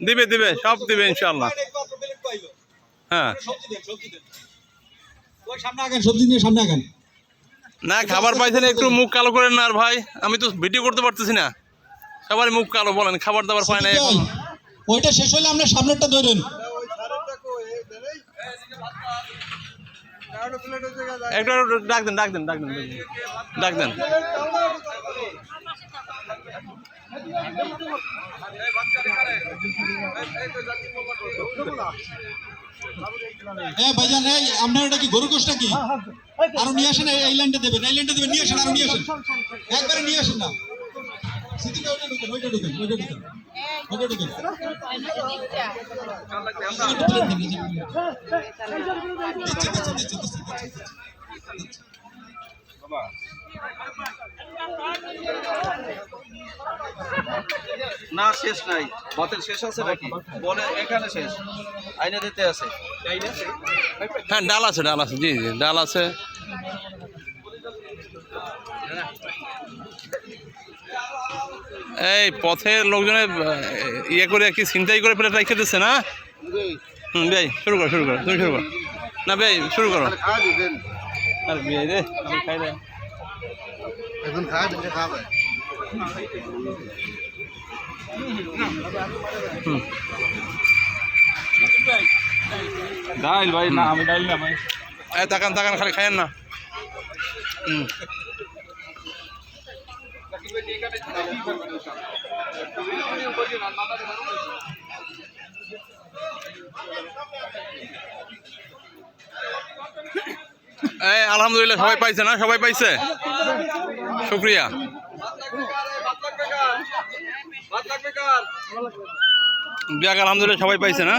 দিবে দিবে সব দিবে ইনশাল্লাহ হ্যাঁ। না খাবার পাইছেন একটু মুখ কালো করেন না আর ভাই। আমি তো ভিডিও করতে পারতেছি না। সবারই মুখ কালো বলেন খাবার দাবার পায় না এখন। ওইটা শেষ হলে আমরা সামনেরটা ধরেন একটু ডাক দেন ডাক দেন ডাক দেন। ডাক দেন। ভাইজান এই আপনার এটা কি গরু গোশ নাকি? আরও নিয়ে আসেন এই- লাইনটা দেবেন এই লাইনটা দেবেন নিয়ে আসেন আরও নিয়ে আসেন। একবারে নিয়ে আসেন না। সিটিতে ওইটা ঢুকেন ওইটা ঢুকেন ওইটা ঢুকেন। ওইটা ঢুকেন। একটু প্লেট দেন, এই যে প্লেট। দিচ্ছি, দিচ্ছি, দিচ্ছি, দিচ্ছি, দিচ্ছি। না শেষ নাই। বতের শেষ আছে নাকি? বলে এখানে শেষ। আইনে দিতে আছে। হ্যাঁ ডাল আছে ডাল আছে। জি জি ডাল আছে। এই পথের লোকজনে ইয়ে করে কি ছিনতাই করে প্লেট রেখে দিচ্ছে না? হুম বেই শুরু করো শুরু করো তুমি শুরু করো। না বেই শুরু করো। আর বিয়ে রে আমি খাই এখন খাওয়া দিলে খাবে ডাইল ভাই না আমি ডাইল না ভাই। এই তাকান তাকান খালি খাইয়েন না। হুম। এই আলহামদুলিল্লাহ সবাই পাইছে না? সবাই পাইছে? শুক্রিয়া। যাক আলহামদুলিল্লাহ সবাই পাইছে না?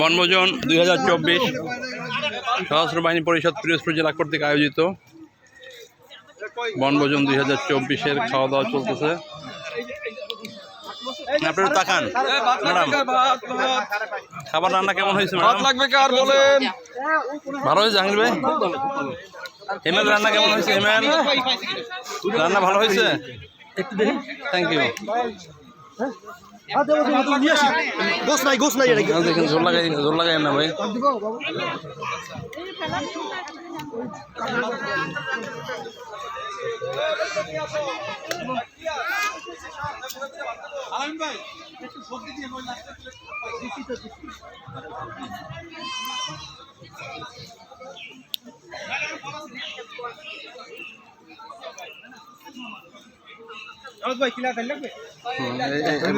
বনভোজন দুই হাজার চব্বিশ সশস্ত্র বাহিনী পরিষদ পিরোজপুর জেলা কর্তৃক আয়োজিত। বনভোজন দুই হাজার চব্বিশের খাওয়া দাওয়া চলতেছে। আপনারা তাকান। ম্যাডাম খাবার রান্না কেমন হয়েছে ম্যাডাম? লাগবে কার বলেন। ভালো হয়েছে জাহাঙ্গীর ভাই? হেমেল রান্না কেমন হয়েছে হেমেল? রান্না ভালো হয়েছে? থ্যাংক ইউ গোস নাই গোস নাই দেখেন জোর লাগাই জোর লাগাই না ভাই।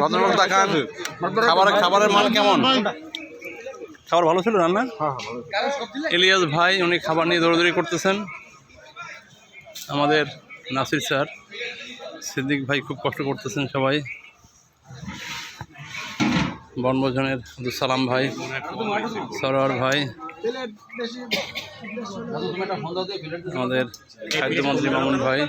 ভদ্রলোক তাকান খাবারের খাবারের মান কেমন? খাবার ভালো ছিল রান্না এলিয়াস ভাই উনি খাবার নিয়ে দৌড়দৌড়ি করতেছেন। আমাদের নাসির স্যার সিদ্দিক ভাই খুব কষ্ট করতেছেন সবাই। বনভোজনের আব্দুল সালাম ভাই সরোয়ার ভাই। আমাদের খাদ্যমন্ত্রী মামুন ভাই।